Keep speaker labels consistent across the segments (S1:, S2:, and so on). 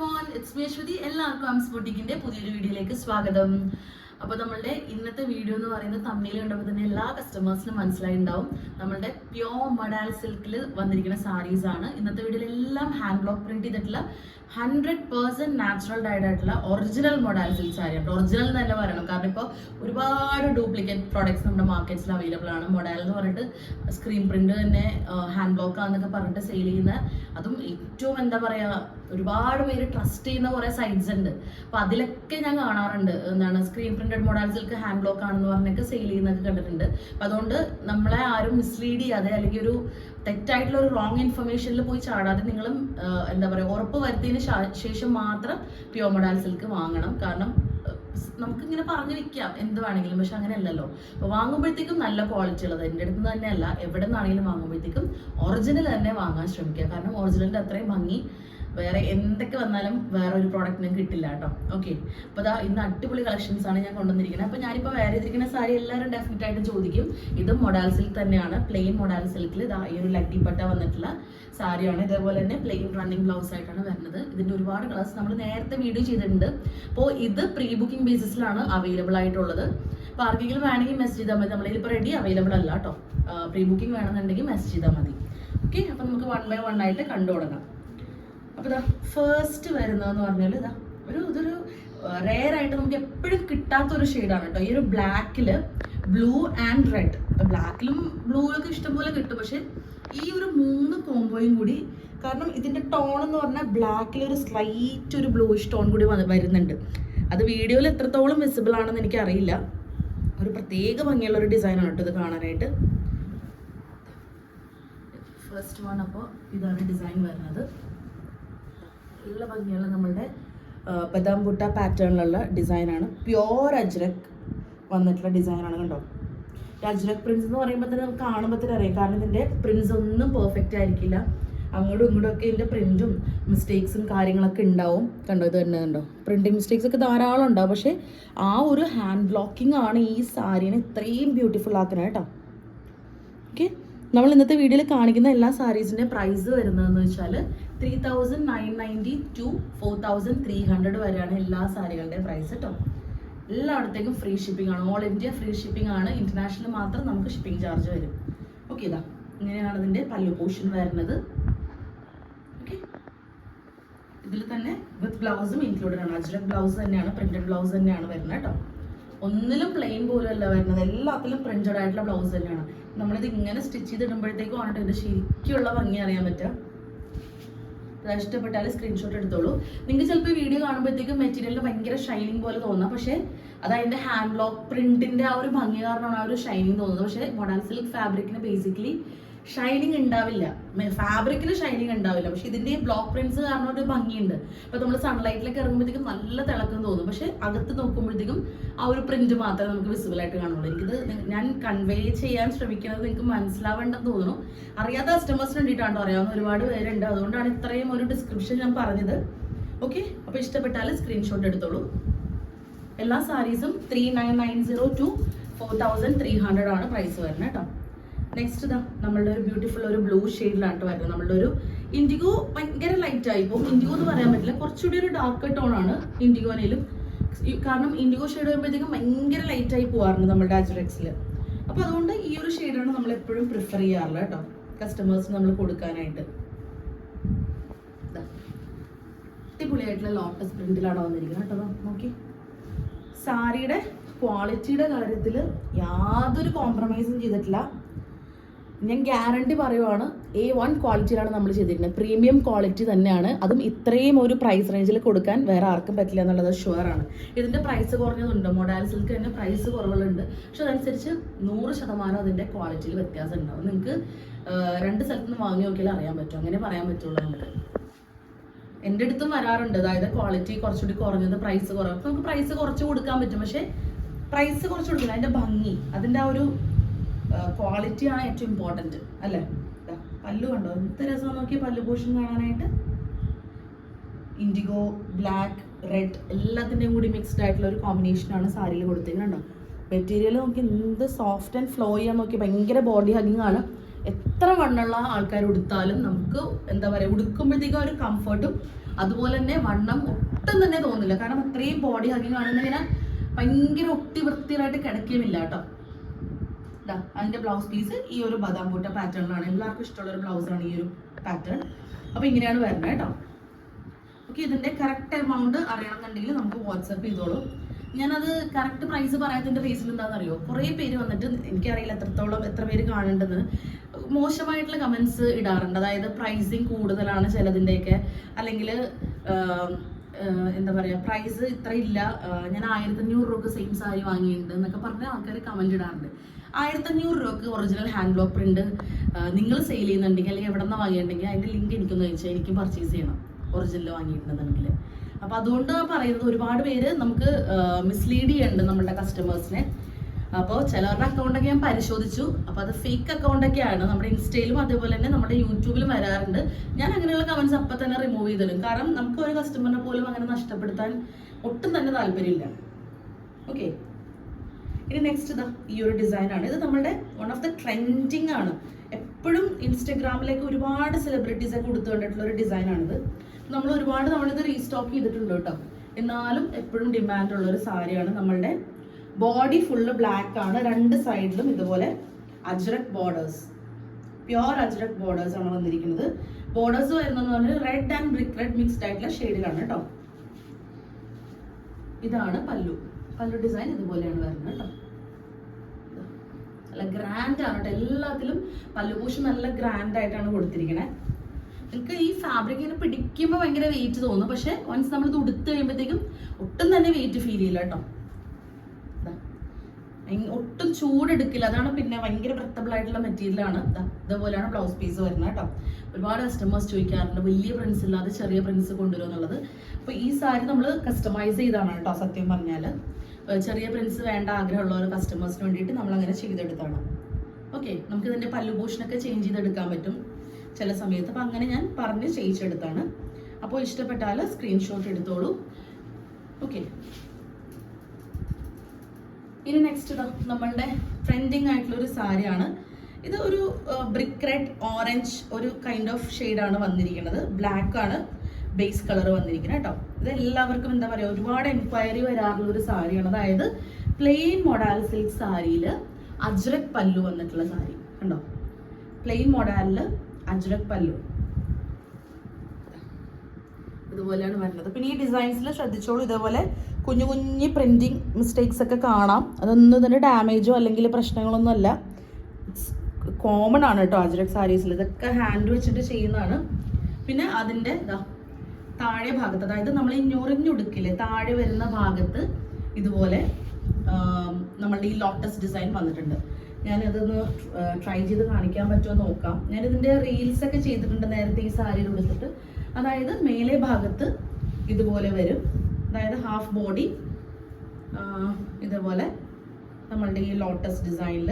S1: Everyone it's me Aswathy എല്ലാവർക്കും അംസ് ബുട്ടിക്കിന്റെ പുതിയൊരു വീഡിയോയിലേക്ക് സ്വാഗതം. അപ്പോൾ നമ്മളുടെ ഇന്നത്തെ വീഡിയോ എന്ന് പറയുന്നത് തമ്മിൽ കണ്ടപ്പോൾ തന്നെ എല്ലാ കസ്റ്റമേഴ്സിനും മനസ്സിലായിട്ടുണ്ടാവും. നമ്മളുടെ പ്യോർ മഡാൽ സിൽക്കിൽ വന്നിരിക്കുന്ന സാരീസ് ആണ്. ഇന്നത്തെ വീഡിയോയിൽ എല്ലാം ഹാൻഡ് ബ്ലോക്ക് പ്രിന്റ് ചെയ്തിട്ടുള്ള ഹൺഡ്രഡ് പേഴ്സെന്റ് നാച്ചുറൽ ഡൈഡ് ആയിട്ടുള്ള ഒറിജിനൽ മൊഡാൽ സിൽക്ക് സാരി ആണ്. ഒറിജിനൽ എന്ന് തന്നെ പറയണം. കാരണം ഇപ്പോൾ ഒരുപാട് ഡ്യൂപ്ലിക്കേറ്റ് പ്രോഡക്ട്സ് നമ്മുടെ മാർക്കറ്റ്സിൽ അവൈലബിൾ ആണ്. മൊഡാൽ എന്ന് പറഞ്ഞിട്ട് സ്ക്രീൻ പ്രിന്റ് തന്നെ ഹാൻഡ് ബ്ലോക്ക് ആണെന്നൊക്കെ പറഞ്ഞിട്ട് സെയിൽ ചെയ്യുന്ന അതും ഏറ്റവും എന്താ പറയാ ഒരുപാട് പേര് ട്രസ്റ്റ് ചെയ്യുന്ന കുറെ സൈറ്റ്സ് ഉണ്ട്. അപ്പൊ അതിലൊക്കെ ഞാൻ കാണാറുണ്ട്. എന്താണ് സ്ക്രീൻ പ്രിന്റഡ് മോഡൽസിലൊക്കെ ഹാൻഡ് ബ്ലോക്ക് ആണെന്ന് പറഞ്ഞൊക്കെ സെയിൽ ചെയ്യുന്നൊക്കെ കണ്ടിട്ടുണ്ട്. അപ്പൊ അതുകൊണ്ട് നമ്മളെ ആരും മിസ്ലീഡ് ചെയ്യാതെ അല്ലെങ്കിൽ ഒരു തെറ്റായിട്ടുള്ള ഒരു റോങ് ഇൻഫർമേഷനിൽ പോയി ചാടാതെ നിങ്ങളും എന്താ പറയുക ഉറപ്പ് വരുത്തിയതിന് ശേഷം മാത്രം പ്യോ മൊഡാൽ വാങ്ങണം. കാരണം നമുക്ക് ഇങ്ങനെ പറഞ്ഞു വെക്കാം. എന്ത് വേണമെങ്കിലും. പക്ഷെ അങ്ങനെ അല്ലല്ലോ അപ്പൊ വാങ്ങുമ്പോഴത്തേക്കും നല്ല ക്വാളിറ്റി ഉള്ളത്. എന്റെ അടുത്ത് നിന്ന് തന്നെയല്ല. എവിടെ നിന്നാണെങ്കിലും വാങ്ങുമ്പോഴത്തേക്കും ഒറിജിനൽ തന്നെ വാങ്ങാൻ ശ്രമിക്കുക. കാരണം ഒറിജിനലിന്റെ അത്രയും ഭംഗി വേറെ എന്തൊക്കെ വന്നാലും വേറെ ഒരു പ്രോഡക്റ്റിനും കിട്ടില്ല കേട്ടോ. ഓക്കെ അപ്പോൾ അതാ ഇന്ന് അടിപൊളി കളക്ഷൻസ് ആണ് ഞാൻ കൊണ്ടുവന്നിരിക്കുന്നത്. അപ്പോൾ ഞാനിപ്പോൾ വേറെ ഇരിക്കുന്ന സാരി എല്ലാവരും ഡെഫിനറ്റ് ആയിട്ട് ചോദിക്കും. ഇത് മൊഡാൽ സിൽക്ക് തന്നെയാണ്. പ്ലെയിൻ മൊഡാൽ സിൽക്കിൽ ഇതാ ഈ ഒരു ലട്ടിപ്പട്ട വന്നിട്ടുള്ള സാരിയാണ് ഇതേപോലെ തന്നെ പ്ലെയിൻ റണ്ണിങ് ബ്ലൗസ് ആയിട്ടാണ് വരുന്നത്. ഇതിന്റെ ഒരുപാട് കളേഴ്സ് നമ്മൾ നേരത്തെ വീഡിയോ ചെയ്തിട്ടുണ്ട്. അപ്പോൾ ഇത് പ്രീ ബുക്കിംഗ് ബേസിസിലാണ് അവൈലബിൾ ആയിട്ടുള്ളത്. അപ്പോൾ ആർക്കെങ്കിലും വേണമെങ്കിൽ മെസ്സേജ് ചെയ്താൽ മതി. നമ്മളിൽ ഇപ്പോൾ റെഡി അവൈലബിൾ അല്ല കേട്ടോ. പ്രീ ബുക്കിംഗ് വേണമെന്നുണ്ടെങ്കിൽ മെസ്സേജ് ചെയ്താൽ മതി. ഓക്കെ അപ്പോൾ നമുക്ക് വൺ ബൈ വൺ ആയിട്ട് കണ്ടു തുടങ്ങാം അപ്പോൾ ഇതാ ഫേസ്റ്റ് വരുന്നതെന്ന് പറഞ്ഞാൽ ഇതാ ഒരു ഇതൊരു റെയർ ആയിട്ട് നമുക്ക് എപ്പോഴും കിട്ടാത്ത ഒരു ഷെയ്ഡാണ് കേട്ടോ. ഈ ഒരു ബ്ലാക്കിൽ ബ്ലൂ ആൻഡ് റെഡ് ബ്ലാക്കിലും ബ്ലൂവിലൊക്കെ ഇഷ്ടംപോലെ കിട്ടും. പക്ഷെ ഈ ഒരു മൂന്ന് കോംബോയും കൂടി കാരണം ഇതിന്റെ ടോൺ എന്ന് പറഞ്ഞാൽ ബ്ലാക്കിൽ ഒരു സ്ലൈറ്റ് ഒരു ബ്ലൂയിഷ് ടോൺ കൂടി വരുന്നുണ്ട്. അത് വീഡിയോയിൽ എത്രത്തോളം വിസിബിൾ ആണെന്ന് എനിക്ക് അറിയില്ല ഒരു പ്രത്യേക ഭംഗിയുള്ള ഒരു ഡിസൈനാണ് കേട്ടോ ഇത് കാണാനായിട്ട്. ഫസ്റ്റ് വൺ അപ്പോൾ ഇതാണ് ഡിസൈൻ വരുന്നത്. നല്ല ഭംഗിയുള്ള നമ്മളുടെ ബദാം ബുട്ട പാറ്റേണിലുള്ള ഡിസൈനാണ്. പ്യോർ അജ്രക് വന്നിട്ടുള്ള ഡിസൈനാണ് കണ്ടോ? അജ്രക് പ്രിൻസ് എന്ന് പറയുമ്പോൾ തന്നെ നമുക്ക് കാണുമ്പോൾ തന്നെ അറിയാം. കാരണം ഇതിന്റെ പ്രിൻസ് ഒന്നും പെർഫെക്റ്റ് ആയിരിക്കില്ല. അങ്ങോട്ടും ഇങ്ങോട്ടും ഒക്കെ ഇതിന്റെ പ്രിന്റും മിസ്റ്റേക്സും കാര്യങ്ങളൊക്കെ ഉണ്ടാവും. കണ്ടോ? ഇത് തന്നെ കണ്ടോ? പ്രിന്റിങ് മിസ്റ്റേക്സ് ഒക്കെ ധാരാളം ഉണ്ടാവും. പക്ഷേ ആ ഒരു ഹാൻഡ് ബ്ലോക്കിംഗ് ആണ് ഈ സാരീനെ ഇത്രയും ബ്യൂട്ടിഫുൾ ആക്കുന്നത് കേട്ടോ. ഓക്കെ നമ്മൾ ഇന്നത്തെ വീഡിയോയിൽ കാണിക്കുന്ന എല്ലാ സാരീസിന്റെ പ്രൈസ് വരുന്നതെന്ന് വെച്ചാൽ three thousand nine ninety to four thousand three hundred വരെയാണ് എല്ലാ സാരികളുടെയും പ്രൈസ് കേട്ടോ എല്ലായിടത്തേക്കും ഫ്രീ ഷിപ്പിംഗ് ആണ്. ഓൾ ഇന്ത്യ ഫ്രീ ഷിപ്പിംഗ് ആണ്. ഇന്റർനാഷണൽ മാത്രം നമുക്ക് ഷിപ്പിംഗ് ചാർജ് വരും. ഓക്കെ ഇതാ. ഇങ്ങനെയാണ് ഇതിന്റെ പല്ലു പോഷൻ വരുന്നത്. ഓക്കെ ഇതിൽ തന്നെ വിത്ത് ബ്ലൗസും ഇൻക്ലൂഡഡ് ആണ്. അജ്രക് ബ്ലൗസ് തന്നെയാണ് പ്രിന്റഡ് ബ്ലൗസ് തന്നെയാണ് വരുന്നത് കേട്ടോ ഒന്നിലും പ്ലെയിൻ പോലും അല്ല വരുന്നത്. എല്ലാത്തിലും പ്രിന്റഡ് ആയിട്ടുള്ള ബ്ലൗസ് തന്നെയാണ്. നമ്മളിത് ഇങ്ങനെ സ്റ്റിച്ച് ചെയ്തിടുമ്പോഴത്തേക്കും ആണ് ഇതിന്റെ ശരിക്കുള്ള ഭംഗി അറിയാൻ പറ്റുക? ഇഷ്ടപ്പെട്ടാൽ സ്ക്രീൻഷോട്ട് എടുത്തോളൂ. നിങ്ങൾക്ക് ചിലപ്പോൾ വീഡിയോ കാണുമ്പോഴത്തേക്കും മെറ്റീരിയലിന് ഭയങ്കര ഷൈനിങ് പോലെ തോന്നാം. പക്ഷേ അത് ഹാൻഡ് ബ്ലോക്ക് പ്രിന്റിന്റെ ആ ഒരു ഭംഗി കാരണമാണ് ആ ഒരു ഷൈനിങ് തോന്നുന്നത്. പക്ഷേ മൊഡാൻ സിൽക്ക് ഫാബ്രിക്കിന് ബേസിക്കലി ഷൈനിങ് ഉണ്ടാവില്ല ഫാബ്രിക്കിൽ ഷൈനിങ് ഉണ്ടാവില്ല പക്ഷെ ഇതിന്റെ ബ്ലോക്ക് പ്രിന്റ്സ് കാരണം ഒരു ഭംഗിയുണ്ട്. ഇപ്പൊ നമ്മൾ സൺലൈറ്റിലേക്ക് ഇറങ്ങുമ്പോഴത്തേക്കും നല്ല തിളക്കം തോന്നും. പക്ഷെ അകത്ത് നോക്കുമ്പോഴത്തേക്കും ആ ഒരു പ്രിന്റ് മാത്രമേ നമുക്ക് വിസിബിൾ ആയിട്ട് കാണുള്ളൂ. എനിക്കിത് ഞാൻ കൺവേ ചെയ്യാൻ ശ്രമിക്കുന്നത് നിങ്ങൾക്ക് മനസ്സിലാവേണ്ടെന്ന് തോന്നുന്നു. അറിയാത്ത കസ്റ്റമേഴ്സിന് വേണ്ടിയിട്ടാണ് അറിയാവുന്ന ഒരുപാട് പേരുണ്ട്. അതുകൊണ്ടാണ് ഇത്രയും ഒരു ഡിസ്ക്രിപ്ഷൻ ഞാൻ പറഞ്ഞത്. ഓക്കെ അപ്പൊ ഇഷ്ടപ്പെട്ടാൽ സ്ക്രീൻഷോട്ട് എടുത്തോളൂ. എല്ലാ സാരീസും three nine nine zero to four thousand three hundred ആണ് പ്രൈസ് വരുന്നത് കേട്ടോ. നെക്സ്റ്റ് ഇതാ നമ്മളുടെ ഒരു ബ്യൂട്ടിഫുൾ ഒരു ബ്ലൂ ഷെയ്ഡിലാണ് കേട്ടോ വരുന്നത്. നമ്മളുടെ ഒരു ഇൻഡിഗോ ഭയങ്കര ലൈറ്റ് ആയി. പോകും ഇൻഡിഗോ എന്ന് പറയാൻ പറ്റില്ല. കുറച്ചുകൂടി ഒരു ഡാർക്ക് ടോൺ ആണ് ഇൻഡിഗോനേലും കാരണം ഇൻഡിഗോ ഷെയ്ഡ് വരുമ്പോഴത്തേക്കും ഭയങ്കര ലൈറ്റ് ആയി പോകാറുണ്ട് നമ്മുടെ അജുറക്സിൽ അപ്പോൾ അതുകൊണ്ട് ഈ ഒരു ഷെയ്ഡാണ് നമ്മൾ എപ്പോഴും പ്രിഫർ ചെയ്യാറുള്ളത് കേട്ടോ കസ്റ്റമേഴ്സിന് നമ്മൾ കൊടുക്കാനായിട്ട്. അടിപൊളിയായിട്ടുള്ള ലോട്ടസ് പ്രിന്റിലാണ് വന്നിരിക്കുന്നത് കേട്ടോ നോക്കി. സാരിയുടെ ക്വാളിറ്റിയുടെ കാര്യത്തിൽ യാതൊരു കോംപ്രമൈസും ചെയ്തിട്ടില്ല. ഞാൻ ഗ്യാരണ്ടി പറയുവാണ് എ വൺ ക്വാളിറ്റിയിലാണ് നമ്മൾ ചെയ്തിരിക്കുന്നത്. പ്രീമിയം ക്വാളിറ്റി തന്നെയാണ്. അതും ഇത്രയും ഒരു പ്രൈസ് റേഞ്ചിൽ കൊടുക്കാൻ വേറെ ആർക്കും പറ്റില്ല എന്നുള്ളത് ആണ്. ഇതിന്റെ പ്രൈസ് കുറഞ്ഞതുണ്ട്? മൊഡാൽ സിൽക്ക് തന്നെ പ്രൈസ് കുറവുകളുണ്ട്. പക്ഷെ അതനുസരിച്ച് നൂറ് ശതമാനം അതിന്റെ ക്വാളിറ്റിയിൽ വ്യത്യാസം ഉണ്ടാവും നിങ്ങൾക്ക് രണ്ട് സ്ഥലത്ത് നിന്ന് വാങ്ങി നോക്കിയാൽ അറിയാൻ പറ്റും. അങ്ങനെ പറയാൻ പറ്റുള്ളൂ നമുക്ക്. എന്റെ അടുത്തും വരാറുണ്ട്. അതായത് ക്വാളിറ്റി കുറച്ചുകൂടി കുറഞ്ഞത് പ്രൈസ് കുറവ്. നമുക്ക് പ്രൈസ് കുറച്ച് കൊടുക്കാൻ പറ്റും. പക്ഷേ പ്രൈസ് കുറച്ച് കൊടുക്കില്ല. അതിന്റെ ഭംഗി അതിന്റെ ആ ഒരു ക്വാളിറ്റി ആണ് ഏറ്റവും ഇമ്പോർട്ടന്റ് അല്ലേ? പല്ലു കണ്ടോ? എന്ത് രസം നോക്കി പല്ലു പോഷൻ കാണാനായിട്ട്. ഇൻഡിഗോ ബ്ലാക്ക് റെഡ് എല്ലാത്തിന്റെയും കൂടി മിക്സ്ഡ് ആയിട്ടുള്ള ഒരു കോമ്പിനേഷനാണ് സാരിയിൽ കൊടുത്തിരിക്കുന്നത് കണ്ടോ മെറ്റീരിയൽ നോക്കി എന്ത് സോഫ്റ്റ് ആൻഡ് ഫ്ലോ ചെയ്യാൻ നോക്കി ഭയങ്കര ബോഡി ഹഗിങ് ആണ്. എത്ര വണ്ണുള്ള ആൾക്കാർ ഉടുത്താലും നമുക്ക് എന്താ പറയുക ഉടുക്കുമ്പോഴത്തേക്കും ഒരു കംഫർട്ടും അതുപോലെ തന്നെ വണ്ണം ഒട്ടും തന്നെ തോന്നില്ല. കാരണം അത്രയും ബോഡി ഹഗിങ് ആണെന്ന് ഇങ്ങനെ ഭയങ്കര ഒട്ടി വൃത്തിയായിട്ട് കിടക്കുകയുമില്ല കേട്ടോ. അതിന്റെ ബ്ലൗസ് പീസ് ഈ ഒരു ബദാം പൂട്ട പാറ്റേണിലാണ് എല്ലാവർക്കും ഇഷ്ടമുള്ള ഒരു ബ്ലൗസാണ് ഈ ഒരു പാറ്റേൺ അപ്പൊ ഇങ്ങനെയാണ് വരുന്നത് കേട്ടോ. ഓക്കെ ഇതിന്റെ കറക്റ്റ് എമൗണ്ട് അറിയണമെന്നുണ്ടെങ്കിൽ നമുക്ക് വാട്സപ്പ് ചെയ്തോളൂ. ഞാനത് കറക്റ്റ് പ്രൈസ് പറയാത്തതിന്റെ റീസൺ എന്താണെന്ന് അറിയോ കുറേ പേര് വന്നിട്ട് എനിക്കറിയില്ല എത്രത്തോളം എത്ര പേര് കാണേണ്ടത്. മോശമായിട്ടുള്ള കമന്റ്സ് ഇടാറുണ്ട്. അതായത് പ്രൈസിങ് കൂടുതലാണ് ചിലതിന്റെയൊക്കെ അല്ലെങ്കിൽ എന്താ പറയുക പ്രൈസ് ഇത്ര ഇല്ല. ഞാൻ ആയിരത്തി അഞ്ഞൂറ് രൂപ സെയിം സാരി വാങ്ങിയിട്ടുണ്ട് എന്നൊക്കെ പറഞ്ഞ് ആൾക്കാർ കമന്റ് ഇടാറുണ്ട്. ആയിരത്തി അഞ്ഞൂറ് രൂപക്ക് ഒറിജിനൽ ഹാൻഡ് ബ്ലോക്ക് പ്രിന്റ് നിങ്ങൾ സെയിൽ ചെയ്യുന്നുണ്ടെങ്കിൽ അല്ലെങ്കിൽ എവിടെ നിന്ന് വാങ്ങിയിട്ടുണ്ടെങ്കിൽ അതിന്റെ ലിങ്ക് എനിക്കൊന്ന് അയച്ചാൽ എനിക്ക് പർച്ചേസ് ചെയ്യണം ഒറിജിനൽ വാങ്ങിയിട്ടുണ്ടെന്നുണ്ടെങ്കിൽ. അപ്പൊ അതുകൊണ്ട് പറയുന്നത് ഒരുപാട് പേര് നമുക്ക് മിസ്ലീഡ് ചെയ്യുന്നുണ്ട് നമ്മുടെ കസ്റ്റമേഴ്സിനെ അപ്പോൾ ചിലവരുടെ അക്കൗണ്ടൊക്കെ ഞാൻ പരിശോധിച്ചു. അപ്പോൾ അത് ഫേക്ക് അക്കൗണ്ടൊക്കെയാണ് നമ്മുടെ ഇൻസ്റ്റയിലും അതേപോലെ തന്നെ നമ്മുടെ യൂട്യൂബിലും വരാറുണ്ട്. ഞാൻ അങ്ങനെയുള്ള കമന്റ്സ് അപ്പം തന്നെ റിമൂവ് ചെയ്തിടും കാരണം നമുക്ക് ഒരു കസ്റ്റമറിനെ പോലും അങ്ങനെ നഷ്ടപ്പെടുത്താൻ ഒട്ടും തന്നെ താല്പര്യമില്ല. ഓക്കെ ഇനി നെക്സ്റ്റ് ഇതാ ഈ ഒരു ഡിസൈൻ ആണ്. ഇത് നമ്മുടെ വൺ ഓഫ് ദ ട്രെൻഡിങ് ആണ്. എപ്പോഴും ഇൻസ്റ്റഗ്രാമിലേക്ക് ഒരുപാട് സെലിബ്രിറ്റീസ് ഒക്കെ കൊടുത്തു കണ്ടിട്ടുള്ള ഒരു ഡിസൈൻ ആണിത്. നമ്മൾ ഒരുപാട് നമ്മളിത് റീസ്റ്റോക്ക് ചെയ്തിട്ടുണ്ട് കേട്ടോ. എന്നാലും എപ്പോഴും ഡിമാൻഡ് ഉള്ള ഒരു സാരിയാണ് നമ്മളുടെ ബോഡി ഫുള്ള് ബ്ലാക്ക് ആണ്. രണ്ട് സൈഡിലും ഇതുപോലെ ajrak borders pure ajrak borders ആണ് വന്നിരിക്കുന്നത്. ബോർഡേഴ്സ് വരുന്നതെന്ന് പറഞ്ഞാൽ red and brick red mixed ആയിട്ടുള്ള ഷെയ്ഡിലാണ് കേട്ടോ. ഇതാണ് പല്ലു. പല്ലു ഡിസൈൻ ഇതുപോലെയാണ് വരുന്നത് കേട്ടോ. നല്ല ഗ്രാൻഡ് ആണ് കേട്ടോ. എല്ലാത്തിലും പല്ലുപൂഷ് നല്ല ഗ്രാൻഡ് ആയിട്ടാണ് കൊടുത്തിരിക്കണേ. നിങ്ങൾക്ക് ഈ ഫാബ്രിക് ഇങ്ങനെ പിടിക്കുമ്പോൾ ഭയങ്കര വെയിറ്റ് തോന്നും. പക്ഷെ വൺസ് നമ്മൾ ഇത് ഉടുത്ത് കഴിയുമ്പോഴത്തേക്കും ഒട്ടും തന്നെ വെയിറ്റ് ഫീൽ ചെയ്യില്ല കേട്ടോ. ഒട്ടും ചൂടെടുക്കില്ല. അതാണ് പിന്നെ ഭയങ്കര ബ്രത്തബിൾ ആയിട്ടുള്ള മെറ്റീരിയൽ ആണ്. ഇതുപോലെയാണ് ബ്ലൗസ് പീസ് വരുന്നത് കേട്ടോ. ഒരുപാട് കസ്റ്റമേഴ്സ് ചോദിക്കാറുണ്ട്. വലിയ പ്രിൻസ് ഇല്ലാതെ ചെറിയ പ്രിൻസ് കൊണ്ടുവരും എന്നുള്ളത്. അപ്പോൾ ഈ സാരി നമ്മൾ കസ്റ്റമൈസ് ചെയ്താണ് കേട്ടോ സത്യം പറഞ്ഞാൽ ചെറിയ പ്രിൻസ് വേണ്ട ആഗ്രഹമുള്ള കസ്റ്റമേഴ്സിന് വേണ്ടിയിട്ട് നമ്മൾ അങ്ങനെ ചെയ്തെടുത്താണ് ഓക്കെ നമുക്ക് ഇതിന്റെ പല്ലുഭൂഷണൊക്കെ ചേഞ്ച് ചെയ്തെടുക്കാൻ പറ്റും. ചില സമയത്ത് അപ്പം അങ്ങനെ ഞാൻ പറഞ്ഞ് ചെയ്യിച്ചെടുത്താണ്. അപ്പോൾ ഇഷ്ടപ്പെട്ടാൽ സ്ക്രീൻഷോട്ട് എടുത്തോളൂ. ഓക്കെ ഇനി നെക്സ്റ്റ് ഇതാ നമ്മളുടെ ട്രെൻഡിങ് ആയിട്ടുള്ള ഒരു സാരിയാണ്. ഇത് ഒരു ബ്രിക്ക് റെഡ് ഓറഞ്ച് ഒരു കൈൻഡ് ഓഫ് ഷെയ്ഡാണ് വന്നിരിക്കുന്നത്. ബ്ലാക്ക് ആണ്. ബേസ് കളർ വന്നിരിക്കുന്നത് കേട്ടോ. ഇത് എല്ലാവർക്കും എന്താ പറയുക ഒരുപാട് എൻക്വയറി വരാറുള്ള ഒരു സാരിയാണ്. അതായത് പ്ലെയിൻ മൊഡാൽ സിൽക്ക് സാരിയിൽ അജ്രക് പല്ലു വന്നിട്ടുള്ള സാരി കണ്ടോ? പ്ലെയിൻ മൊഡാലിൽ അജ്രക് പല്ലു. ഇതുപോലെയാണ് വരുന്നത് പിന്നെ ഈ ഡിസൈൻസിൽ ശ്രദ്ധിച്ചോളൂ. ഇതേപോലെ കുഞ്ഞു കുഞ്ഞു പ്രിന്റിങ് മിസ്റ്റേക്സ് ഒക്കെ കാണാം. അതൊന്നും ഇതിന് ഡാമേജോ അല്ലെങ്കിൽ പ്രശ്നങ്ങളൊന്നും അല്ല. കോമൺ ആണ് കേട്ടോ അജ്രക് സാരീസിൽ ഇതൊക്കെ ഹാൻഡ് വെച്ചിട്ട് ചെയ്യുന്നതാണ്. പിന്നെ അതിന്റെ ഇതാ താഴെ ഭാഗത്ത് അതായത് നമ്മൾ ഈ ഞൊറിഞ്ഞൊടുക്കില്ലേ താഴെ വരുന്ന ഭാഗത്ത് ഇതുപോലെ നമ്മളുടെ ഈ ലോട്ടസ് ഡിസൈൻ വന്നിട്ടുണ്ട്. ഞാനതൊന്ന് ട്രൈ ചെയ്ത് കാണിക്കാൻ പറ്റുമോ നോക്കാം. ഞാനിതിന്റെ റീൽസ് ഒക്കെ ചെയ്തിട്ടുണ്ട് നേരത്തെ ഈ സാരിയിൽ ഉടുത്തിട്ട്. അതായത് മേലെ ഭാഗത്ത് ഇതുപോലെ വരും. അതായത് ഹാഫ് ബോഡി ഇതേപോലെ നമ്മളുടെ ഈ ലോട്ടസ് ഡിസൈനിൽ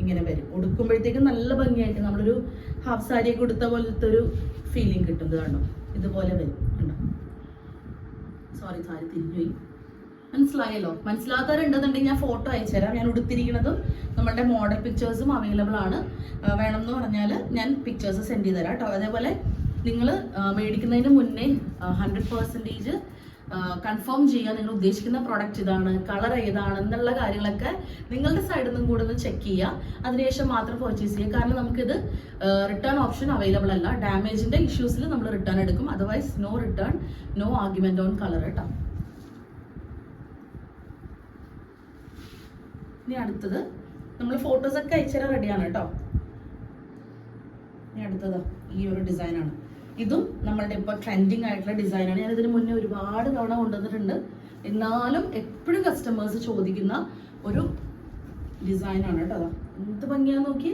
S1: ഇങ്ങനെ വരും. ഉടുക്കുമ്പോഴത്തേക്കും നല്ല ഭംഗിയായിട്ട് നമ്മളൊരു ഹാഫ് സാരിയൊക്കെ ഉടുത്ത പോലത്തെ ഒരു ഫീലിംഗ് കിട്ടും ഇത് കണ്ടോ ഇതുപോലെ വരും സോറി സാരി തിരിഞ്ഞുപോയി. മനസ്സിലായല്ലോ? മനസ്സിലാത്തവരുണ്ടെന്നുണ്ടെങ്കിൽ ഞാൻ ഫോട്ടോ അയച്ചുതരാം. ഞാൻ ഉടുത്തിരിക്കുന്നതും നമ്മുടെ മോഡൽ പിക്ചേഴ്സും അവൈലബിൾ ആണ്. വേണം വേണമെന്ന് പറഞ്ഞാൽ ഞാൻ പിക്ചേഴ്സ് സെൻഡ് ചെയ്ത് തരാം കേട്ടോ. അതേപോലെ നിങ്ങൾ മേടിക്കുന്നതിന് മുന്നേ ഹൺഡ്രഡ് പെർസെന്റേജ് കൺഫേം ചെയ്യുക നിങ്ങൾ ഉദ്ദേശിക്കുന്ന പ്രോഡക്റ്റ് ഇതാണ് കളർ ഏതാണ് എന്നുള്ള കാര്യങ്ങളൊക്കെ നിങ്ങളുടെ സൈഡിൽ നിന്നും കൂടെ ഒന്ന് ചെക്ക് ചെയ്യുക. അതിനുശേഷം മാത്രം പർച്ചേസ് ചെയ്യുക. കാരണം നമുക്കിത് റിട്ടേൺ ഓപ്ഷൻ അവൈലബിൾ അല്ല. ഡാമേജിന്റെ ഇഷ്യൂസിൽ നമ്മൾ റിട്ടേൺ എടുക്കും. Otherwise no return no argument on colour കേട്ടോ. ഇനി അടുത്തത് നമ്മൾ ഫോട്ടോസ് ഒക്കെ അയച്ചുതരാൻ റെഡിയാണ് കേട്ടോ. ഇനി അടുത്തത് ഈ ഒരു ഡിസൈനാണ് ഇതും നമ്മളുടെ ഇപ്പോൾ ട്രെൻഡിങ് ആയിട്ടുള്ള ഡിസൈനാണ് ഞാൻ ഇതിന് മുന്നേ ഒരുപാട് തവണ കൊണ്ടുവന്നിട്ടുണ്ട്. എന്നാലും എപ്പോഴും കസ്റ്റമേഴ്സ് ചോദിക്കുന്ന ഒരു ഡിസൈനാണ് കേട്ടോ എന്ത് ഭംഗിയാന്ന് നോക്കി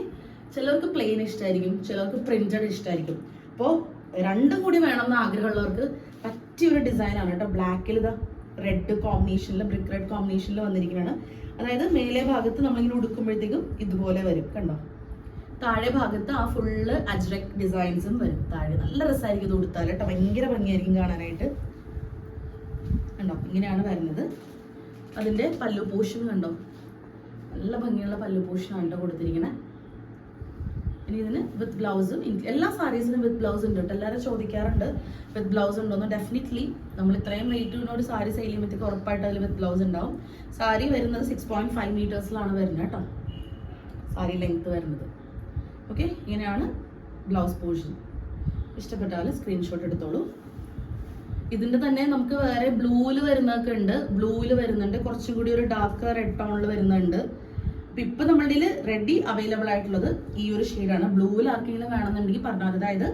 S1: ചിലർക്ക് പ്ലെയിൻ ഇഷ്ടമായിരിക്കും ചിലർക്ക് പ്രിന്റഡ് ഇഷ്ടമായിരിക്കും അപ്പോൾ രണ്ടും കൂടി വേണമെന്ന് ആഗ്രഹമുള്ളവർക്ക് പറ്റിയ ഒരു ഡിസൈനാണ് കേട്ടോ. ബ്ലാക്കിൽ ഇതാ റെഡ് കോമ്പിനേഷനിൽ ബ്രിക്ക് റെഡ് കോമ്പിനേഷനിൽ വന്നിരിക്കുന്നതാണ്. അതായത് മേലെ ഭാഗത്ത് നമ്മളിങ്ങനെ ഉടുക്കുമ്പോഴത്തേക്കും ഇതുപോലെ വരും കണ്ടോ? താഴെ ഭാഗത്ത് ആ ഫുള്ള് അജ്രക് ഡിസൈൻസും വരും. താഴെ നല്ല രസമായിരിക്കും ഇത് കൊടുത്താൽ കേട്ടോ. ഭയങ്കര ഭംഗിയായിരിക്കും കാണാനായിട്ട്. കണ്ടോ? ഇങ്ങനെയാണ് വരുന്നത്. അതിന്റെ പല്ലു പോഷൻ കണ്ടോ? നല്ല ഭംഗിയുള്ള പല്ലു പോഷനാണ് കേട്ടോ കൊടുത്തിരിക്കണേ. ഇനി ഇതിന് വിത്ത് ബ്ലൗസും എല്ലാ സാരീസിനും വിത്ത് ബ്ലൗസ് ഉണ്ട് കേട്ടോ. എല്ലാവരും ചോദിക്കാറുണ്ട് വിത്ത് ബ്ലൗസ് ഉണ്ടോന്ന് ഡെഫിനറ്റ്ലി നമ്മൾ ഇത്രയും റേറ്റിനോട് സാരി സെയിൽ ചെയ്യുമ്പോഴത്തേക്ക് ഉറപ്പായിട്ട് അതിൽ വിത്ത് ബ്ലൗസ് ഉണ്ടാവും. സാരി വരുന്നത് സിക്സ് പോയിന്റ് ഫൈവ് മീറ്റേഴ്സിലാണ് വരുന്നത് കേട്ടോ. സാരി ലെങ്ത് വരുന്നത്. ഓക്കെ ഇങ്ങനെയാണ് ബ്ലൗസ് പോർഷൻ ഇഷ്ടപ്പെട്ടാൽ സ്ക്രീൻഷോട്ട് എടുത്തോളൂ. ഇതിന്റെ തന്നെ നമുക്ക് വേറെ ബ്ലൂവിൽ വരുന്നതൊക്കെ ഉണ്ട്. ബ്ലൂവിൽ വരുന്നുണ്ട്. കുറച്ചും കൂടി ഒരു ഡാർക്ക് റെഡ് ടോണിൽ വരുന്നുണ്ട്. അപ്പൊ ഇപ്പൊ നമ്മളുടെ റെഡി അവൈലബിൾ ആയിട്ടുള്ളത് ഈ ഒരു ഷെയ്ഡാണ് ബ്ലൂവിൽ ആർക്കെങ്കിലും വേണമെന്നുണ്ടെങ്കിൽ പറഞ്ഞാൽ അതായത്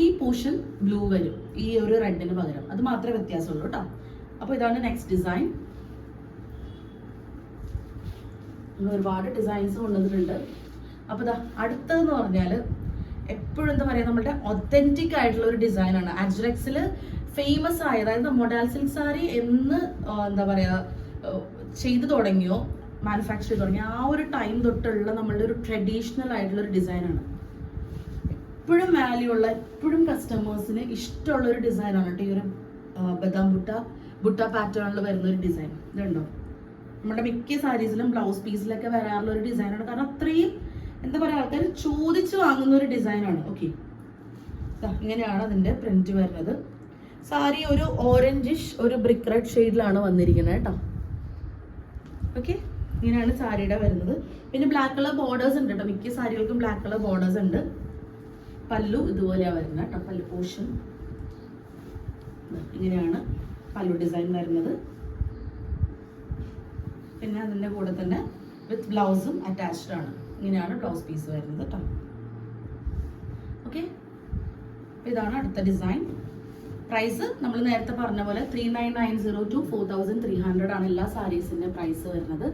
S1: ഈ പോർഷൻ ബ്ലൂ വരും. ഈ ഒരു റെഡിന് പകരം. അത് മാത്രമേ വ്യത്യാസമുള്ളൂ കേട്ടോ. അപ്പോൾ ഇതാണ് നെക്സ്റ്റ് ഡിസൈൻ ഒരുപാട് ഡിസൈൻസ് കൊണ്ടുവന്നിട്ടുണ്ട് അപ്പോൾ ഇതാ അടുത്തതെന്ന് പറഞ്ഞാൽ എപ്പോഴും എന്താ പറയുക നമ്മുടെ ഒത്തന്റിക് ആയിട്ടുള്ള ഒരു ഡിസൈനാണ് അജ്രക്സിൽ ഫേമസ് ആയ അതായത് മൊഡാൽ സിൽക്ക് സാരി എന്ന് എന്താ പറയുക ചെയ്തു തുടങ്ങിയോ മാനുഫാക്ചർ ചെയ്ത് തുടങ്ങിയ ആ ഒരു ടൈം തൊട്ടുള്ള നമ്മളുടെ ഒരു ട്രഡീഷണൽ ആയിട്ടുള്ള ഒരു ഡിസൈനാണ് എപ്പോഴും വാല്യൂ ഉള്ള എപ്പോഴും കസ്റ്റമേഴ്സിന് ഇഷ്ടമുള്ള ഒരു ഡിസൈനാണ് കേട്ടോ ഈ ഒരു ബദാം ബുട്ട ബുട്ട പാറ്റേണിൽ വരുന്ന ഒരു ഡിസൈൻ ഇതുണ്ടോ? നമ്മുടെ മിക്ക സാരീസിലും ബ്ലൗസ് പീസിലൊക്കെ വരാറുള്ള ഒരു ഡിസൈനാണ് കാരണം അത്രയും എന്താ പറയുക ആൾക്കാർ ചോദിച്ചു വാങ്ങുന്ന ഒരു ഡിസൈനാണ്. ഓക്കെ. ഇങ്ങനെയാണ് അതിന്റെ പ്രിന്റ് വരുന്നത്. സാരി ഒരു ഓറഞ്ചിഷ് ഒരു ബ്രിക്ക് റെഡ് ഷെയ്ഡിലാണ് വന്നിരിക്കുന്നത് കേട്ടോ. ഓക്കെ. ഇങ്ങനെയാണ് സാരിയുടെ വരുന്നത്. പിന്നെ ബ്ലാക്ക് കളർ ബോർഡേഴ്സ് ഉണ്ട് കേട്ടോ. മിക്ക സാരികൾക്കും ബ്ലാക്ക് കളർ ബോർഡേഴ്സ് ഉണ്ട്. പല്ലു ഇതുപോലെയാണ് വരുന്നത് കേട്ടോ. പല്ലു പോഷൻ ഇങ്ങനെയാണ് പല്ലു ഡിസൈൻ വരുന്നത്. പിന്നെ അതിന്റെ കൂടെ തന്നെ വിത്ത് ബ്ലൗസും അറ്റാച്ച്ഡ് ആണ്. ഇങ്ങനെയാണ് ബ്ലൗസ് പീസ് വരുന്നത് കേട്ടോ ഓക്കെ ഇതാണ് അടുത്ത ഡിസൈൻ പ്രൈസ് നമ്മൾ നേരത്തെ പറഞ്ഞ പോലെ three nine nine zero to four thousand three hundred ആണ് എല്ലാ സാരീസിന്റെ പ്രൈസ് വരുന്നത്.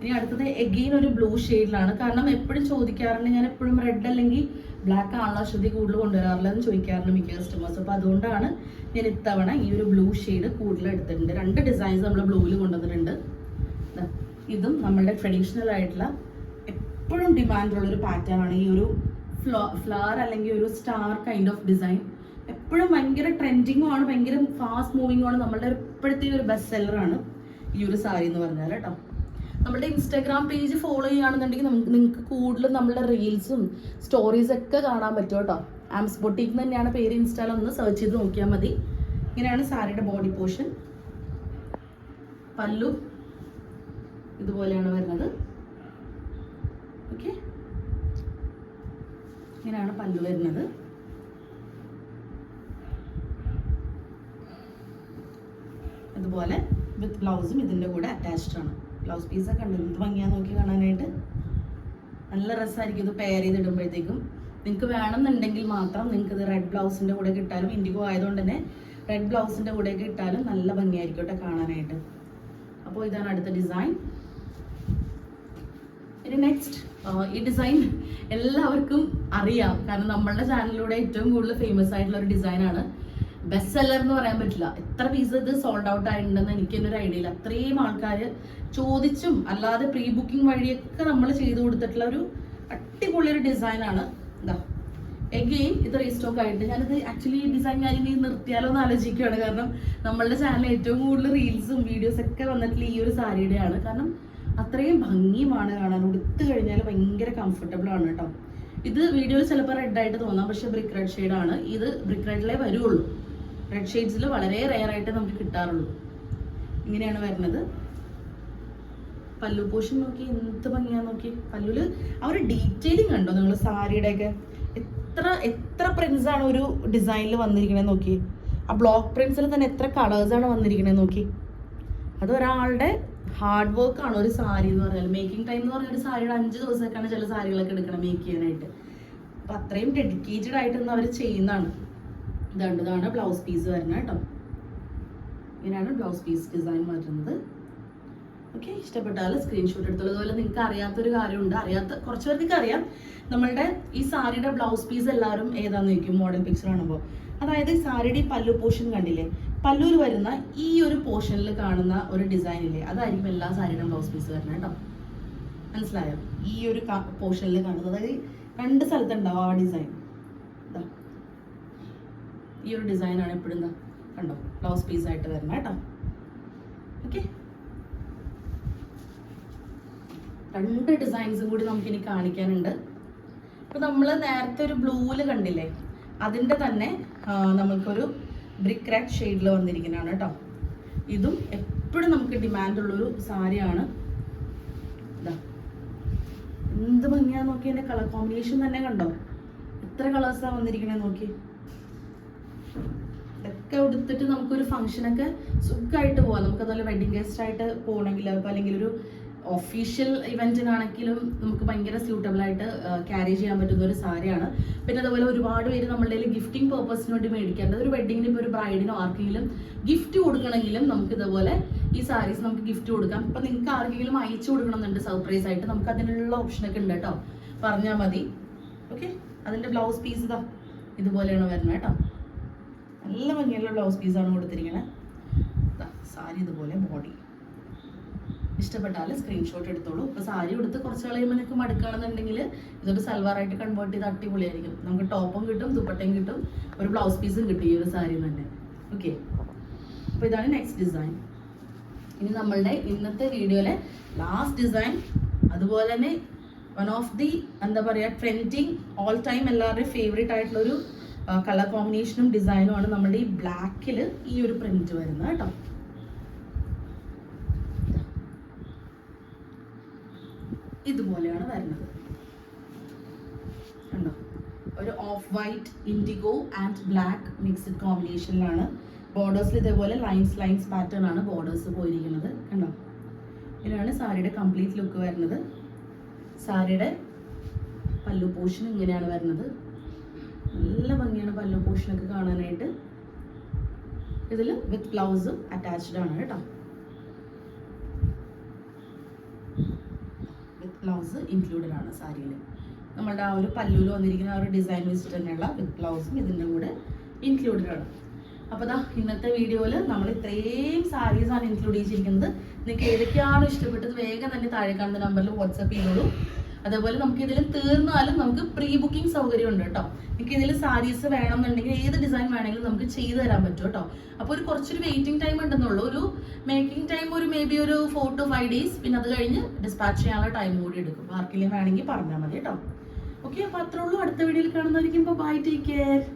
S1: ഇനി അടുത്തത് എഗെയിൻ ഒരു ബ്ലൂ ഷെയ്ഡിലാണ് കാരണം എപ്പോഴും ചോദിക്കാറുണ്ട് ഞാൻ എപ്പോഴും റെഡ് അല്ലെങ്കിൽ ബ്ലാക്ക് ആണല്ലോ അശ്വതി കൂടുതൽ കൊണ്ടുവരാറില്ല എന്ന് ചോദിക്കാറുണ്ട് മിക്ക കസ്റ്റമേഴ്സ് അപ്പോൾ അതുകൊണ്ടാണ് ഞാൻ ഇത്തവണ ഈ ഒരു ബ്ലൂ ഷെയ്ഡ് കൂടുതൽ എടുത്തിട്ടുണ്ട്. രണ്ട് ഡിസൈൻസ് നമ്മൾ ബ്ലൂവിൽ കൊണ്ടുവന്നിട്ടുണ്ട്. ഇതും നമ്മളുടെ ട്രഡീഷണൽ ആയിട്ടുള്ള എപ്പോഴും ഡിമാൻഡുള്ള ഒരു പാറ്റേൺ ആണ് ഈ ഒരു ഫ്ലോ ഫ്ലവർ അല്ലെങ്കിൽ ഒരു സ്റ്റാർ കൈൻഡ് ഓഫ് ഡിസൈൻ എപ്പോഴും ഭയങ്കര ട്രെൻഡിങ്ങും ആണ് ഭയങ്കര ഫാസ്റ്റ് മൂവിങ്ങും ആണ്. നമ്മളുടെ ഇപ്പോഴത്തെ ഒരു ബെസ്റ്റ് സെല്ലറാണ് ഈ ഒരു സാരി എന്ന് പറഞ്ഞാൽ കേട്ടോ. നമ്മുടെ ഇൻസ്റ്റാഗ്രാം പേജ് ഫോളോ ചെയ്യുകയാണെന്നുണ്ടെങ്കിൽ നമുക്ക് നിങ്ങൾക്ക് കൂടുതലും നമ്മുടെ റീൽസും സ്റ്റോറീസ് ഒക്കെ കാണാൻ പറ്റും കേട്ടോ. ആംസ് എന്ന് തന്നെയാണ് പേര് ഇൻസ്റ്റാൾ ഒന്ന് സെർച്ച് ചെയ്ത് നോക്കിയാൽ മതി. ഇങ്ങനെയാണ് സാരിയുടെ ബോഡി പോർഷൻ പല്ലു. ഇതുപോലെയാണ് വരുന്നത്. ഓക്കെ ഇങ്ങനെയാണ് പല്ല് വരുന്നത്. ഇതുപോലെ വിത്ത് ബ്ലൗസും ഇതിന്റെ കൂടെ അറ്റാച്ച്ഡ് ആണ്. ബ്ലൗസ് പീസൊക്കെ ഉണ്ട്. എന്ത് ഭംഗിയാ നോക്കി കാണാനായിട്ട്. നല്ല രസമായിരിക്കും ഇത് പെയർ ചെയ്തിടുമ്പോഴത്തേക്കും. നിങ്ങൾക്ക് വേണമെന്നുണ്ടെങ്കിൽ മാത്രം നിങ്ങൾക്ക് ഇത് റെഡ് ബ്ലൗസിന്റെ കൂടെ കിട്ടാലും ഇൻഡിഗോ ആയതുകൊണ്ട് തന്നെ റെഡ് ബ്ലൗസിന്റെ കൂടെയൊക്കെ ഇട്ടാലും നല്ല ഭംഗിയായിരിക്കും കേട്ടോ കാണാനായിട്ട്. അപ്പോൾ ഇതാണ് അടുത്ത ഡിസൈൻ നെക്സ്റ്റ് ഈ ഡിസൈൻ എല്ലാവർക്കും അറിയാം. കാരണം നമ്മളുടെ ചാനലിലൂടെ ഏറ്റവും കൂടുതൽ ഫേമസ് ആയിട്ടുള്ള ഒരു ഡിസൈനാണ് ബെസ്റ്റ് സെല്ലർ എന്ന് പറയാൻ പറ്റില്ല. എത്ര പീസ് ഇത് സോൾഡ് ഔട്ട് ആയിട്ടുണ്ടെന്ന് എനിക്ക് തന്നെ ഒരു ഐഡിയ ഇല്ല. അത്രയും ആൾക്കാർ ചോദിച്ചും അല്ലാതെ പ്രീ ബുക്കിംഗ് വഴിയൊക്കെ നമ്മൾ ചെയ്തു കൊടുത്തിട്ടുള്ള ഒരു അടിപൊളി ഒരു ഡിസൈനാണ് എന്താ എഗെയിൻ ഇത് റീസ്റ്റോക്ക് ആയിട്ട്. ഞാനിത് ആക്ച്വലി ഈ ഡിസൈൻ ഞാൻ ഇനി നിർത്തിയാലോ എന്ന് ആലോചിക്കുകയാണ്. കാരണം നമ്മളുടെ ചാനൽ ഏറ്റവും കൂടുതൽ റീൽസും വീഡിയോസ് ഒക്കെ വന്നിട്ടുള്ള ഈ ഒരു സാരിയുടെയാണ്. കാരണം അത്രയും ഭംഗിയുമാണ് കാണാൻ. ഉടുത്തു കഴിഞ്ഞാൽ ഭയങ്കര കംഫർട്ടബിൾ ആണ് കേട്ടോ ഇത് വീഡിയോയിൽ ചിലപ്പോൾ റെഡായിട്ട് തോന്നാം പക്ഷെ ബ്രിക്ക് റെഡ് ഷെയ്ഡാണ് ഇത് ബ്രിക്ക് റെഡിലേ വരുള്ളൂ. റെഡ് ഷെയ്ഡ്സിൽ വളരെ റെയർ ആയിട്ട് നമുക്ക് കിട്ടാറുള്ളൂ. ഇങ്ങനെയാണ് വരുന്നത്. പല്ലു പോഷൻ നോക്കി എന്ത് ഭംഗിയാ നോക്കി. പല്ലുൽ ആ ഒരു ഡീറ്റെയിലിംഗ് കണ്ടോ നിങ്ങൾ സാരിയുടെ ഒക്കെ? എത്ര എത്ര പ്രിന്റ്സ് ആണ് ഒരു ഡിസൈനിൽ വന്നിരിക്കണേ നോക്കി. ആ ബ്ലോക്ക് പ്രിന്റ്സിൽ തന്നെ എത്ര കളേഴ്സ് ആണ് വന്നിരിക്കണേ നോക്കി. അത് ഒരാളുടെ ഹാർഡ് വർക്ക് ആണ് ഒരു സാരി എന്ന് പറഞ്ഞാൽ മേക്കിംഗ് ടൈം എന്ന് പറഞ്ഞാൽ ഒരു സാരിയുടെ അഞ്ച് ദിവസമൊക്കെയാണ് ചില സാരികളൊക്കെ എടുക്കണം മേക്ക് ചെയ്യാനായിട്ട്. അപ്പൊ അത്രയും ഡെഡിക്കേറ്റഡ് ആയിട്ടൊന്നും അവർ ചെയ്യുന്നതാണ്. ഇതാണ് ഇതാണ് ബ്ലൗസ് പീസ് വരുന്നത് കേട്ടോ. ഇങ്ങനെയാണ് ബ്ലൗസ് പീസ് ഡിസൈൻ വരുന്നത്. ഓക്കെ ഇഷ്ടപ്പെട്ടാൽ സ്ക്രീൻഷോട്ട് എടുത്തോളൂ. അതുപോലെ നിങ്ങൾക്ക് അറിയാത്തൊരു കാര്യമുണ്ട്. അറിയാത്ത കുറച്ച് പേർക്ക് അറിയാം. നമ്മളുടെ ഈ സാരിയുടെ ബ്ലൗസ് പീസ് എല്ലാവരും ഏതാന്ന് ചോദിക്കും? മോഡൽ പിക്ചർ കാണുമ്പോൾ അതായത് സാരിയുടെ ഈ പല്ലു പോർഷൻ കണ്ടില്ലേ? പല്ലുവിൽ വരുന്ന ഈ ഒരു പോർഷനിൽ കാണുന്ന ഒരു ഡിസൈൻ ഇല്ലേ? അതായിരിക്കും എല്ലാ സാരിയുടെയും ബ്ലൗസ് പീസ് വരുന്നത് കേട്ടോ. മനസ്സിലായോ? ഈ ഒരു പോർഷനിൽ കാണുന്നത്. അതായത് രണ്ട് സ്ഥലത്തുണ്ടാവും ആ ഡിസൈൻ ഈ ഒരു ഡിസൈനാണ് എപ്പോഴും കണ്ടോ? ബ്ലൗസ് പീസ് ആയിട്ട് വരുന്നത് കേട്ടോ. ഓക്കെ രണ്ട് ഡിസൈൻസും കൂടി നമുക്ക് ഇനി കാണിക്കാനുണ്ട്. അപ്പോൾ നമ്മൾ നേരത്തെ ഒരു ബ്ലൂവിൽ കണ്ടില്ലേ? അതിന്റെ തന്നെ നമുക്കൊരു ബ്രിക്ക് ക്രാക്ക് ഷെയ്ഡിൽ വന്നിരിക്കുന്നതാണ് കേട്ടോ ഇതും എപ്പോഴും നമുക്ക് ഡിമാൻഡ് ഡിമാൻഡുള്ളൊരു സാരിയാണ്. എന്ത് ഭംഗിയാ നോക്കി എന്റെ കളർ കോമ്പിനേഷൻ തന്നെ കണ്ടോ? എത്ര കളേഴ്സാണ് വന്നിരിക്കണേ നോക്കി ഇതൊക്കെ ഉടുത്തിട്ട് നമുക്കൊരു ഫംഗ്ഷനൊക്കെ സുഖമായിട്ട് പോവാം. നമുക്ക് അതുപോലെ വെഡിങ് ഗസ്റ്റ് ആയിട്ട് പോകണമെങ്കിൽ അല്ലെങ്കിൽ ഒരു ഒഫീഷ്യൽ ഇവന്റിനാണെങ്കിലും നമുക്ക് ഭയങ്കര സ്യൂട്ടബിൾ ആയിട്ട് ക്യാരി ചെയ്യാൻ പറ്റുന്ന ഒരു സാരിയാണ്. പിന്നെ അതുപോലെ ഒരുപാട് പേര് നമ്മളുടെ ഗിഫ്റ്റിംഗ് പേർപ്പസിന് വേണ്ടി മേടിക്കേണ്ടത് ഒരു വെഡിങ്ങിന് ഇപ്പോൾ ഒരു ബ്രൈഡിനോ ആർക്കെങ്കിലും ഗിഫ്റ്റ് കൊടുക്കണമെങ്കിലും നമുക്ക് ഇതുപോലെ ഈ സാരീസ് നമുക്ക് ഗിഫ്റ്റ് കൊടുക്കാം. അപ്പം നിങ്ങൾക്ക് ആർക്കെങ്കിലും അയച്ചു കൊടുക്കണമെന്നുണ്ട് സർപ്രൈസ് ആയിട്ട് നമുക്ക് അതിനുള്ള ഓപ്ഷനൊക്കെ ഉണ്ട് കേട്ടോ. പറഞ്ഞാൽ മതി. ഓക്കെ അതിന്റെ ബ്ലൗസ് പീസ് ഇതാ. ഇതുപോലെയാണ് വരുന്നത് കേട്ടോ. നല്ല ഭംഗിയുള്ള ബ്ലൗസ് പീസാണ് കൊടുത്തിരിക്കുന്നത് സാരി ഇതുപോലെ ബോഡി ഇഷ്ടപ്പെട്ടാൽ സ്ക്രീൻഷോട്ട് എടുത്തോളൂ. ഇപ്പോൾ സാരി എടുത്ത് കുറച്ച് കളയുമ്പോൾ നിങ്ങൾക്ക് മടുക്കുകയാണെന്നുണ്ടെങ്കിൽ ഇതൊരു സൽവാറായിട്ട് കൺവേർട്ട് ചെയ്ത് അടിപൊളിയായിരിക്കും. നമുക്ക് ടോപ്പും കിട്ടും ദുപ്പട്ടയും കിട്ടും. ഒരു ബ്ലൗസ് പീസും കിട്ടും ഈ ഒരു സാരി തന്നെ. ഓക്കെ അപ്പോൾ ഇതാണ് നെക്സ്റ്റ് ഡിസൈൻ ഇനി നമ്മളുടെ ഇന്നത്തെ വീഡിയോയിലെ ലാസ്റ്റ് ഡിസൈൻ അതുപോലെ തന്നെ വൺ ഓഫ് ദി എന്താ പറയുക ട്രെൻഡിങ് ഓൾ ടൈം എല്ലാവരുടെയും ഫേവറേറ്റ് ആയിട്ടുള്ളൊരു കളർ കോമ്പിനേഷനും ഡിസൈനും ആണ് നമ്മുടെ ഈ ബ്ലാക്കിൽ ഈ ഒരു പ്രിന്റ് വരുന്നത് കേട്ടോ. ഇതുപോലെയാണ് വരുന്നത്. കണ്ടോ? ഒരു off white indigo and black mixed കോമ്പിനേഷനിലാണ് ബോർഡേഴ്സിൽ ഇതേപോലെ ലൈൻസ് ലൈൻസ് പാറ്റേൺ ആണ് ബോർഡേഴ്സ് പോയിരിക്കുന്നത്. കണ്ടോ? ഇതിനാണ് സാരിയുടെ കംപ്ലീറ്റ് ലുക്ക് വരുന്നത്. സാരിയുടെ പല്ലു പോഷൻ ഇങ്ങനെയാണ് വരുന്നത്. നല്ല ഭംഗിയാണ് പല്ലു പോഷനൊക്കെ കാണാനായിട്ട്. ഇതിൽ വിത്ത് ബ്ലൗസും അറ്റാച്ച്ഡ് ആണ് കേട്ടോ വിത്ത് ബ്ലൗസ് ഇൻക്ലൂഡഡ് ആണ് സാരിയിൽ. നമ്മളുടെ ആ ഒരു പല്ലുവിൽ വന്നിരിക്കുന്ന ആ ഒരു ഡിസൈൻ വെച്ചിട്ട് തന്നെയുള്ള ബ്ലൗസും ഇതിന്റെ കൂടെ ഇൻക്ലൂഡഡ് ആണ്. അപ്പോൾ ദാ ഇന്നത്തെ വീഡിയോയിൽ നമ്മൾ ഇത്രയും സാരീസാണ് ഇൻക്ലൂഡ് ചെയ്തിരിക്കുന്നത്. നിങ്ങൾക്ക് ഏതൊക്കെയാണോ ഇഷ്ടപ്പെട്ടത് വേഗം തന്നെ താഴെ കാണുന്ന നമ്പറിൽ വാട്സപ്പ് ചെയ്തോളൂ. അതേപോലെ നമുക്ക് ഇതിൽ തീർന്നാലും നമുക്ക് പ്രീ ബുക്കിംഗ് സൗകര്യം ഉണ്ട് കേട്ടോ. നിങ്ങൾക്ക് ഇതിൽ സാരീസ് വേണം എന്നുണ്ടെങ്കിൽ ഏത് ഡിസൈൻ വേണമെങ്കിലും നമുക്ക് ചെയ്തു തരാൻ പറ്റും കേട്ടോ. അപ്പോൾ ഒരു കുറച്ചൊരു വെയിറ്റിംഗ് ടൈം ഉണ്ടെന്നുള്ളൂ. ഒരു മേക്കിംഗ് ടൈം ഒരു മേ ബി ഒരു ഫോർ ടു ഫൈവ് ഡേയ്സ് പിന്നെ അത് കഴിഞ്ഞ് ഡിസ്പാച്ച് ചെയ്യാനുള്ള ടൈം കൂടി എടുക്കും. ആർക്കെങ്കിലും വേണമെങ്കിൽ പറഞ്ഞാൽ മതി കേട്ടോ. ഓക്കെ അപ്പോൾ അത്രേ ഉള്ളൂ. അടുത്ത വീഡിയോയിൽ കാണുന്നതായിരിക്കും. Bye take care